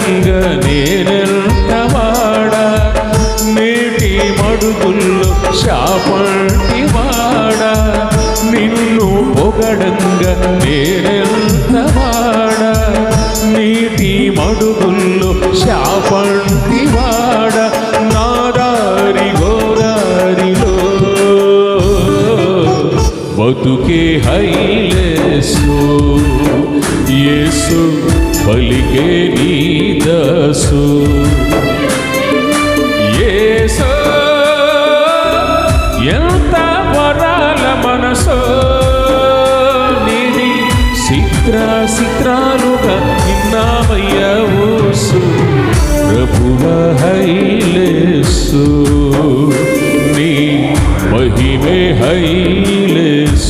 పొగడంగా నేనెంతవాడా నేటి మడుగుల్లో శాపంటి నిన్ను పొగడంగా నేనెంతవాడా నీటి మడుగుల్లో శాపంటి నాదారి గోదారిలో బతుకే హైలేసు యేసు పలికే నీ దసు ఎంత వరాల మనసు? నీది సిత్ర సిత్రాలుగా నిన్నామయ్యా ఊసు. ప్రభువ హైలేసు. నీ మహిమే హైలేసు.